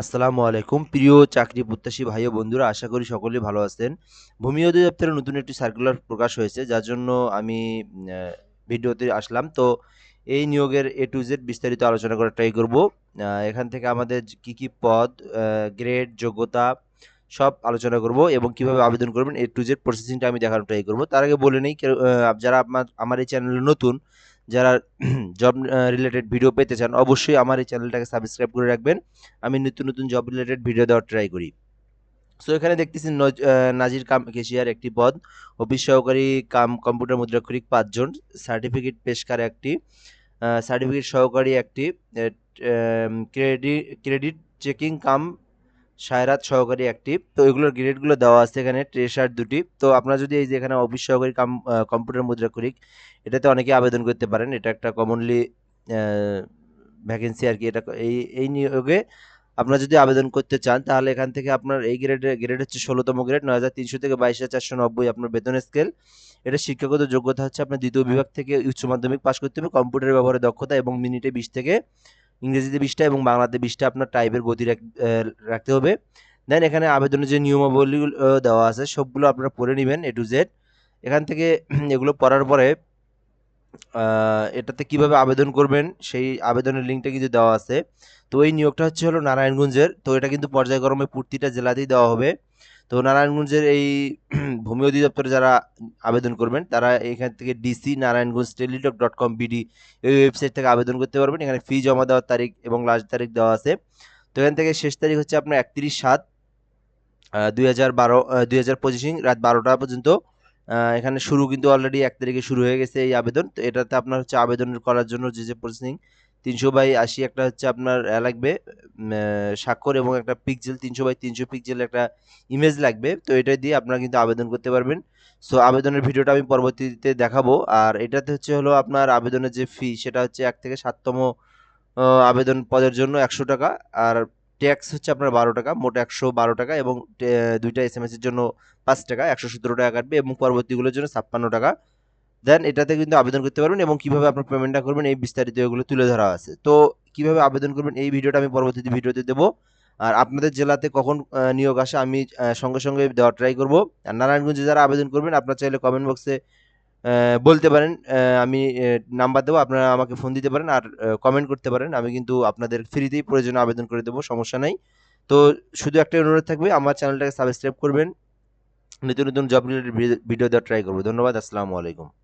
আসসালামু আলাইকুম। প্রিয় চাকরি প্রত্যাশী ভাই ও বন্ধুরা, আশা করি সকলেই ভালো আছেন। ভূমি অধিদপ্তরের নতুন একটি সার্কুলার প্রকাশ হয়েছে, যার জন্য আমি ভিডিওতে আসলাম। তো এই নিয়োগের এ টু জেড বিস্তারিত আলোচনা করার ট্রাই করব। এখান থেকে আমাদের কি কি পদ গ্রেড যোগ্যতা সব আলোচনা করব এবং কীভাবে আবেদন করবেন এ টু জেড প্রসেসিংটা আমি দেখানোর ট্রাই করব। তার আগে বলে নেই যারা আমার আমার এই চ্যানেলে নতুন যারা জব রিলেটেড ভিডিও পেতে চান, অবশ্যই আমার এই চ্যানেলটাকে সাবস্ক্রাইব করে রাখবেন। আমি নতুন নতুন জব রিলেটেড ভিডিও দেওয়ার ট্রাই করি। সো এখানে দেখতেছি নজ- নাজির কাম কেশিয়ার একটি পদ। অফিস সহকারী কাম কম্পিউটার মুদ্রাক্ষরিক পাঁচজন। সার্টিফিকেট পেশকার একটি। সার্টিফিকেট সহকারী একটি। ক্রেডিট ক্রেডিট চেকিং কাম সায়রাত সহকারী একটি তো এগুলোর গ্রেডগুলো দেওয়া আছে এখানে ট্রেসার দুটি। তো আপনারা যদি এই যে এখানে অফিস সহকারী কম্পিউটার মুদ্রাক্ষরিক, এটাতে অনেকে আবেদন করতে পারেন। এটা একটা কমনলি ভ্যাকেন্সি আর কি। এটা এই এই নিয়োগে আপনারা যদি আবেদন করতে চান, তাহলে এখান থেকে আপনার এই গ্রেডে গ্রেড হচ্ছে ষোলোতম গ্রেড নয় হাজার তিনশো থেকে বাইশ হাজার চারশো নব্বই আপনার বেতন স্কেল এটা শিক্ষাগত যোগ্যতা হচ্ছে আপনার দ্বিতীয় বিভাগ থেকে উচ্চ মাধ্যমিক পাশ করতে হবে কম্পিউটার ব্যবহারে দক্ষতা এবং মিনিটে বিশ থেকে ইংরেজিতে বিশটা এবং বাংলাতে বিশটা আপনার টাইপের গতি রাখ- রাখতে হবে। দেন এখানে আবেদনের যে নিয়মাবলীগুলো দেওয়া আছে, সবগুলো আপনারা পড়ে নেবেন এ টু জেড এখান থেকে এগুলো পড়ার পরে এটাতে কীভাবে আবেদন করবেন, সেই আবেদনের লিঙ্কটা কিন্তু দেওয়া আছে। তো এই নিয়োগটা হচ্ছে হলো নারায়ণগঞ্জের। তো এটা কিন্তু পর্যায়ক্রমে প্রতিটা জেলাতেই দেওয়া হবে। তো নারায়ণগঞ্জের এই ভূমি অধিদপ্তরে যারা আবেদন করবেন, তারা এখান থেকে DC Narayanganj Teletalk dot com BD এই ওয়েবসাইট থেকে আবেদন করতে পারবেন। এখানে ফি জমা দেওয়ার তারিখ এবং লাস্ট তারিখ দেওয়া আছে। তো এখান থেকে শেষ তারিখ হচ্ছে আপনার একত্রিশ সাত দুই হাজার বারো দুই হাজার পঁচিশ রাত বারোটা পর্যন্ত। এখানে শুরু কিন্তু অলরেডি এক তারিখে শুরু হয়ে গেছে এই আবেদন। তো এটাতে আপনার হচ্ছে আবেদন করার জন্য যে যে প্রসেসিং তিনশো বাই আশি একটা হচ্ছে আপনার লাগবে স্বাক্ষর এবং একটা পিক্সেল তিনশো বাই তিনশো পিক্সেল একটা ইমেজ লাগবে। তো এটা দিয়ে আপনারা কিন্তু আবেদন করতে পারবেন। সো আবেদনের ভিডিওটা আমি পরবর্তীতে দেখাবো। আর এটাতে হচ্ছে হলো আপনার আবেদনের যে ফি সেটা হচ্ছে এক থেকে সাততম আবেদন পদের জন্য একশো টাকা। আর ট্যাক্স হচ্ছে আপনার বারো টাকা, মোট একশো বারো টাকা এবং দুইটা এস এম এসের জন্য পাঁচ টাকা, একশো সতেরো টাকা কাটবে এবং পরবর্তীগুলোর জন্য ছাপ্পান্ন টাকা। দেন এটাতে কিন্তু আবেদন করতে পারবেন এবং কীভাবে আপনার পেমেন্টটা করবেন এই বিস্তারিত এগুলো তুলে ধরা আছে। তো কীভাবে আবেদন করবেন এই ভিডিওটা আমি পরবর্তীতে ভিডিওতে দেবো। আর আপনাদের জেলাতে কখন নিয়োগ আসে আমি সঙ্গে সঙ্গে দেওয়ার ট্রাই করব। আর নারায়ণগঞ্জে যারা আবেদন করবেন, আপনার চাইলে কমেন্ট বক্সে বলতে পারেন আমি নাম্বার দেবো, আপনারা আমাকে ফোন দিতে পারেন আর কমেন্ট করতে পারেন। আমি কিন্তু আপনাদের ফ্রিতেই প্রয়োজনে আবেদন করে দেবো, সমস্যা নাই। তো শুধু একটা অনুরোধ থাকবে, আমার চ্যানেলটাকে সাবস্ক্রাইব করবেন। নতুন নতুন জব রিলেটেড ভিডিও দেওয়ার ট্রাই করব। ধন্যবাদ, আসসালামু আলাইকুম।